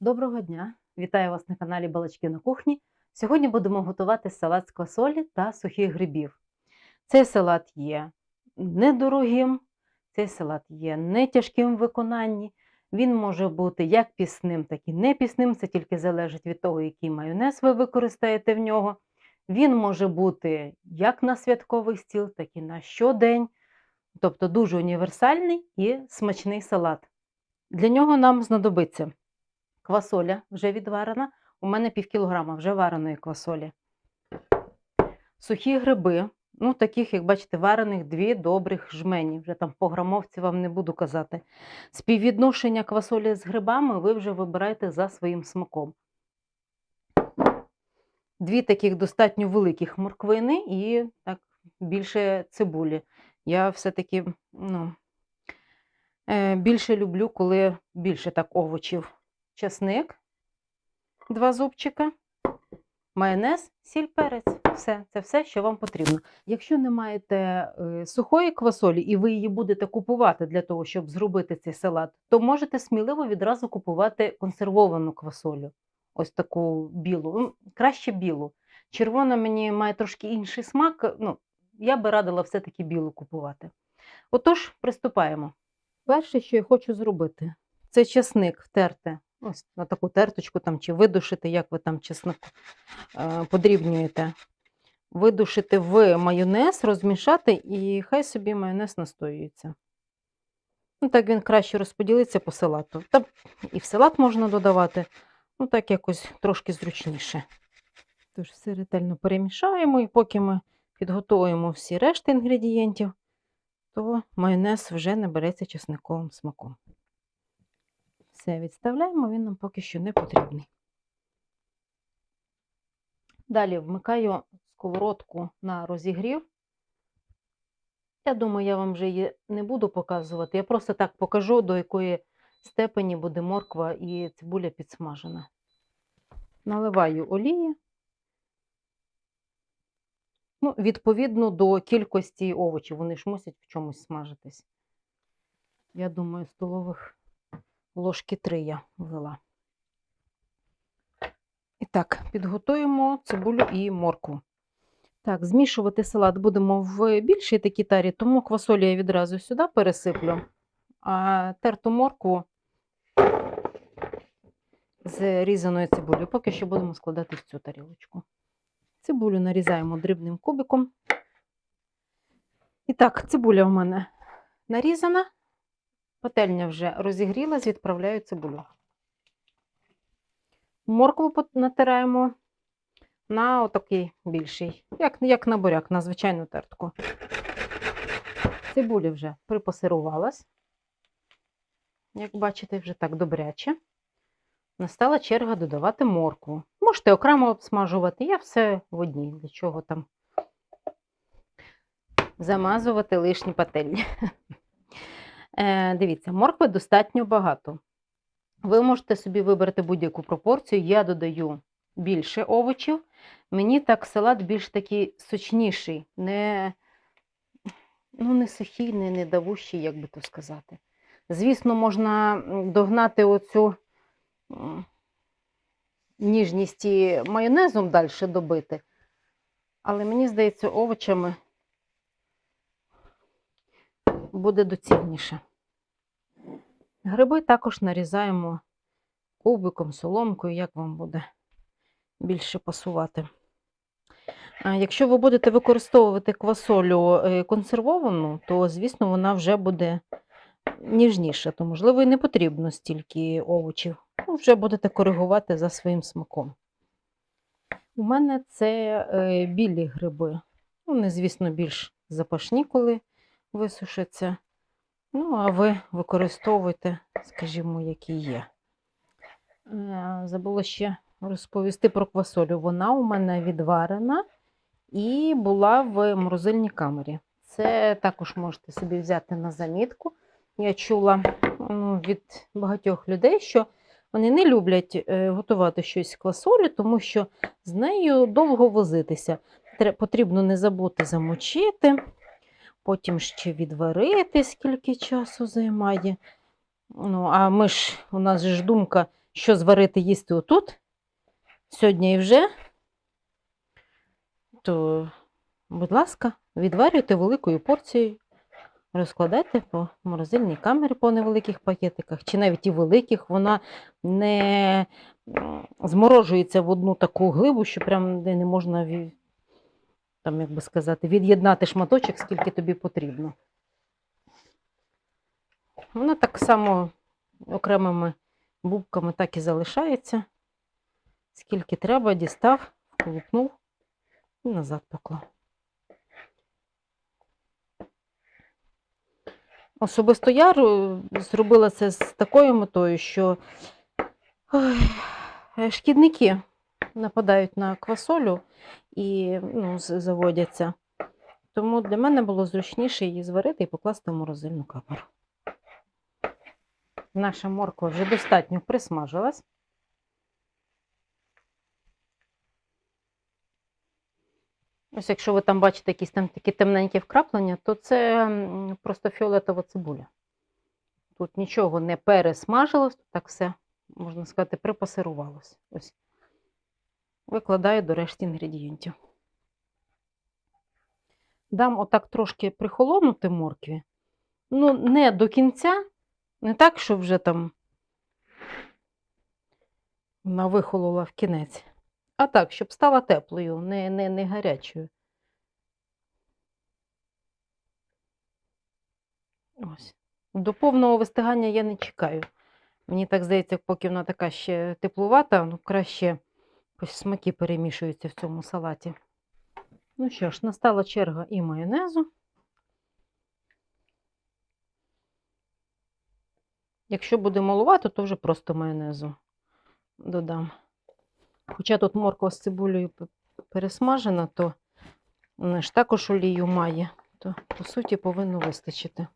Доброго дня! Вітаю вас на каналі Балачки на кухні. Сьогодні будемо готувати салат з квасолі та сухих грибів. Цей салат є недорогим, цей салат є не тяжким в виконанні. Він може бути як пісним, так і не пісним. Це тільки залежить від того, який майонез ви використаєте в нього. Він може бути як на святковий стіл, так і на щодень. Тобто дуже універсальний і смачний салат. Для нього нам знадобиться квасоля вже відварена. У мене пів кілограма вже вареної квасолі. Сухі гриби, ну таких, як бачите, варених дві добрих жмені. Вже там по грамовці вам не буду казати. Співвідношення квасолі з грибами ви вже вибираєте за своїм смаком. Дві таких достатньо великих морквини і так більше цибулі. Я все-таки ну, е, більше люблю, коли більше так овочів часник, два зубчика, майонез, сіль, перець. Все, це все, що вам потрібно. Якщо не маєте е, сухої квасолі і ви її будете купувати для того, щоб зробити цей салат, то можете сміливо відразу купувати консервовану квасолю. Ось таку білу, ну, краще білу. Червона мені має трошки інший смак. Ну, я би радила все-таки білу купувати. Отож, приступаємо. Перше, що я хочу зробити, це чесник втерти ось на таку терточку там, чи видушити, як ви там чесник е, подрібнюєте. Видушити в майонез, розмішати, і хай собі майонез настоюється. Ну, Так він краще розподілиться по салату. Та і в салат можна додавати, ну так якось трошки зручніше. Тож все ретельно перемішаємо, і поки ми підготуємо всі решти інгредієнтів, то майонез вже не береться чесниковим смаком. Все відставляємо, він нам поки що не потрібний. Далі вмикаю сковородку на розігрів. Я думаю, я вам вже її не буду показувати. Я просто так покажу, до якої степені буде морква і цибуля підсмажена. Наливаю олії. Ну, відповідно до кількості овочів, вони ж мусять в чомусь смажитись. Я думаю, столових ложки 3 я влила. І так, підготуємо цибулю і моркву. Так, змішувати салат будемо в більшій такій тарі, тому квасолю я відразу сюди пересиплю, а терту моркву з різаною цибулею. Поки що будемо складати в цю тарілочку. Цибулю нарізаємо дрібним кубиком. І так, цибуля в мене нарізана. Пательня вже розігрілась, відправляю цибулю. Моркву натираємо на отакий більший, як, як на буряк, на звичайну тертку. Цибуля вже припасирувалась. Як бачите, вже так добряче. Настала черга додавати моркву. Можете окремо обсмажувати, я все в одній, для чого там замазувати лишні пательні. Е, Дивіться, моркви достатньо багато. Ви можете собі вибрати будь-яку пропорцію. Я додаю більше овочів. Мені так салат більш такий сочніший, не, ну, не сухий, не недавущий, як би то сказати. Звісно, можна догнати оцю ніжність і майонезом далі добити. Але мені здається, овочами буде доцільніше. Гриби також нарізаємо кубиком, соломкою, як вам буде більше пасувати. Якщо ви будете використовувати квасолю е, консервовану, то, звісно, вона вже буде ніжніша, то, можливо, і не потрібно стільки овочів. Ну, Вже будете коригувати за своїм смаком. У мене це е, білі гриби. Вони, звісно, більш запашні, коли висушаться. Ну, а ви використовуйте, скажімо, які є. Е, Забула ще розповісти про квасолю. Вона у мене відварена і була в морозильній камері. Це також можете собі взяти на замітку. Я чула від багатьох людей, що вони не люблять е, готувати щось з квасолі, тому що з нею довго возитися. Потрібно не забути замочити потім ще відварити, скільки часу займає. Ну, А ми ж, у нас ж думка, що зварити їсти отут, сьогодні і вже, то, будь ласка, відварюйте великою порцією, розкладайте по морозильній камері по невеликих пакетиках, чи навіть і великих, вона не зморожується в одну таку глибу, що прям не можна там, як би сказати, від'єднати шматочок, скільки тобі потрібно. Вона так само окремими бубками так і залишається. Скільки треба, дістав, вколупнув і назад поклав. Особисто я зробила це з такою метою, що ой, шкідники нападають на квасолю і ну, заводяться. Тому для мене було зручніше її зварити і покласти в морозильну камеру. Наша морква вже достатньо присмажилась. Ось якщо ви там бачите якісь там такі темненькі вкраплення, то це просто фіолетова цибуля. Тут нічого не пересмажилось, так все, можна сказати, припасирувалось. Ось. Викладаю до решті інгредієнтів. Дам отак трошки прихолонути моркві. Ну, не до кінця, не так, що вже там вона вихолола в кінець. А так, щоб стала теплою, не, не, не гарячою. Ось. До повного вистигання я не чекаю. Мені так здається, поки вона така ще теплувата, ну краще ось смаки перемішуються в цьому салаті. Ну що ж, настала черга і майонезу. Якщо буде малувато, то вже просто майонезу додам. Хоча тут морква з цибулею пересмажена, то вона ж також олію має, то по суті повинно вистачити.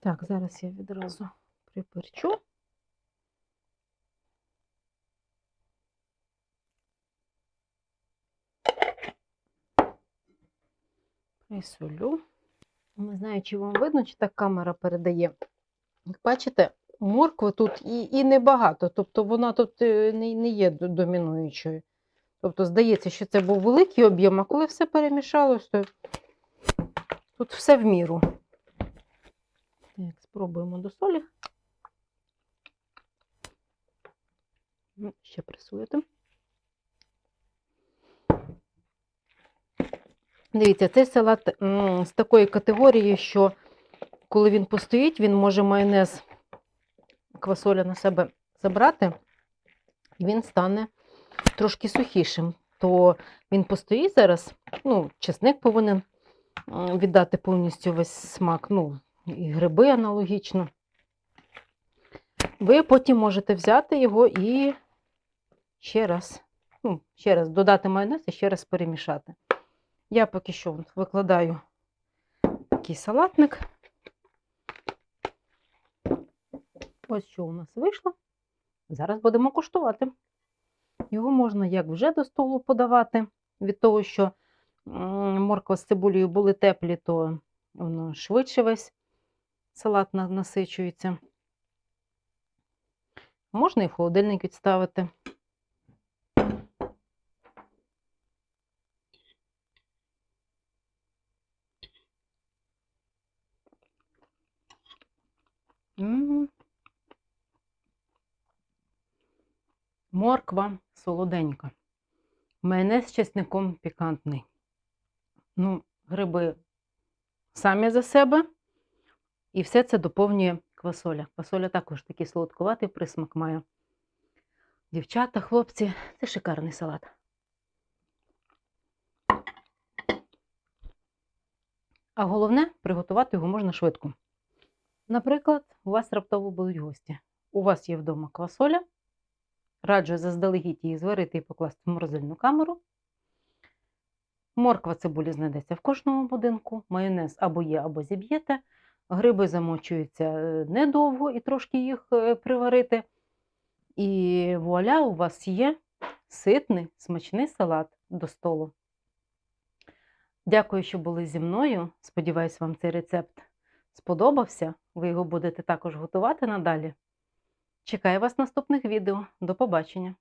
Так, зараз я відразу приперчу. Присолю. Не знаю, чи вам видно, чи так камера передає. Як бачите, моркви тут і, і небагато, тобто вона тут е, не, не є домінуючою. Тобто, здається, що це був великий об'єм, а коли все перемішалось, то тут все в міру. Так, спробуємо до солі. Ну, Ще присолити. Дивіться, цей салат з такої категорії, що коли він постоїть, він може майонез квасоля на себе забрати, і він стане трошки сухішим. То він постоїть зараз, ну, чесник повинен віддати повністю весь смак, ну, і гриби аналогічно. Ви потім можете взяти його і ще раз, ну, ще раз додати майонез і ще раз перемішати. Я поки що викладаю такий салатник. Ось що у нас вийшло. Зараз будемо куштувати. Його можна як вже до столу подавати. Від того, що морква з цибулею були теплі, то воно швидше весь салат насичується. Можна і в холодильник відставити. Морква солоденька. Майонез з чесником пікантний. Ну, гриби самі за себе. І все це доповнює квасоля. Квасоля також такий солодкуватий присмак має. Дівчата, хлопці, це шикарний салат. А головне, приготувати його можна швидко. Наприклад, у вас раптово будуть гості. У вас є вдома квасоля. Раджу заздалегідь її зварити і покласти в морозильну камеру. Морква цибулі знайдеться в кожному будинку. Майонез або є, або зіб'єте. Гриби замочуються е, недовго і трошки їх е, приварити. І вуаля, у вас є ситний, смачний салат до столу. Дякую, що були зі мною. Сподіваюсь, вам цей рецепт сподобався. Ви його будете також готувати надалі. Чекаю вас наступних відео. До побачення!